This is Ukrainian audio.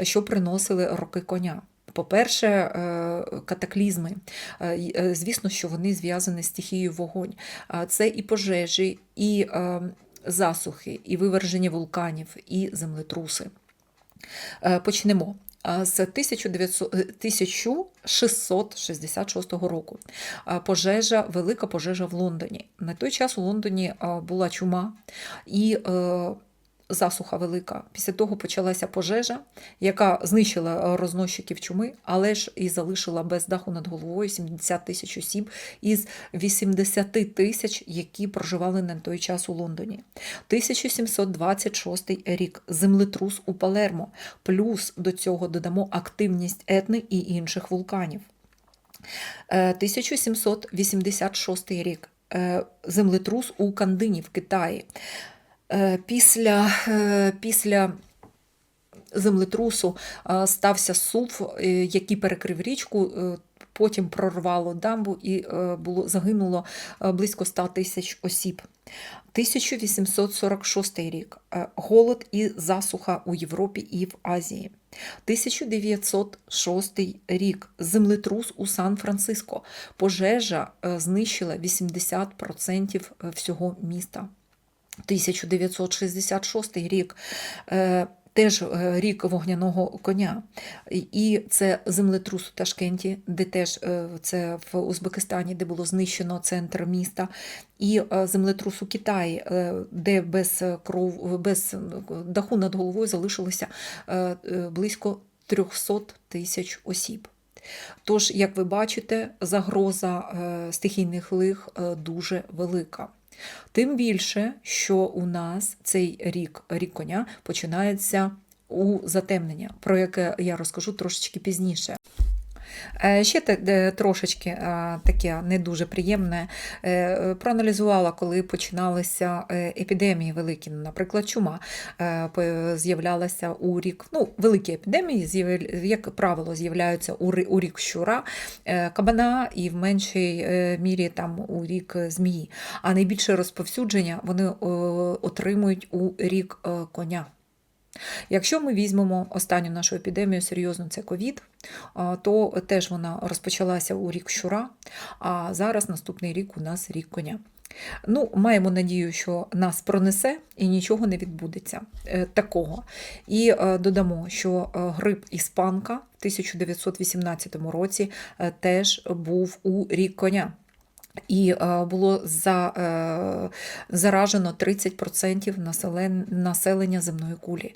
що приносили роки коня. По-перше, е, катаклізми. Е, е, Звісно, що вони зв'язані з стихією вогонь. Це і пожежі, і засухи, і виверження вулканів, і землетруси. Почнемо. З 1900 е, 1666 року пожежа, велика пожежа в Лондоні. На той час у Лондоні була чума і засуха велика. Після того почалася пожежа, яка знищила е, розносчиків чуми, але ж і залишила без даху над головою 70 тисяч осіб із 80 тисяч, які проживали на той час у Лондоні. 1726 рік землетрус у Палермо. Плюс до цього додамо активність етни і інших вулканів. Е, 1786 рік е, землетрус у Кандині в Китаї. Е, Після, е, після землетрусу е, стався сув, який перекрив річку. Потім прорвало дамбу і було загинуло близько 100 тисяч осіб. 1846 рік голод і засуха у Європі і в Азії. 1906 рік землетрус у Сан-Франциско. Пожежа знищила 80% всього міста. 1966 рік. е, Теж е, рік вогняного коня, І- це землетрус у Ташкенті, де теж е, це в Узбекистані, де було знищено центр міста, і землетрус у Китаї, де без кров, без даху над головою залишилося близько 300 тисяч осіб. Тож, як ви бачите, загроза стихійних лих дуже велика. Тим більше, що у нас цей рік, рік коня, починається у затемнення, про яке я розкажу трошечки пізніше. Е, Ще трошечки е, таке не дуже приємне. Е, Проаналізувала, коли починалися епідемії великі, наприклад, чума з'являлася у рік. Ну, великі епідемії, як правило, з'являються у рік щура, кабана і в меншій мірі там у рік змії. А найбільше розповсюдження вони отримують у рік коня. Якщо ми візьмемо останню нашу епідемію серйозно, це ковід, то теж вона розпочалася у рік щура, а зараз наступний рік у нас рік коня. Ну, маємо надію, що нас пронесе і нічого не відбудеться е, такого. І е, додамо, що е, грип іспанка в 1918 році теж був у рік коня. І було за, заражено 30% населен- населення земної кулі.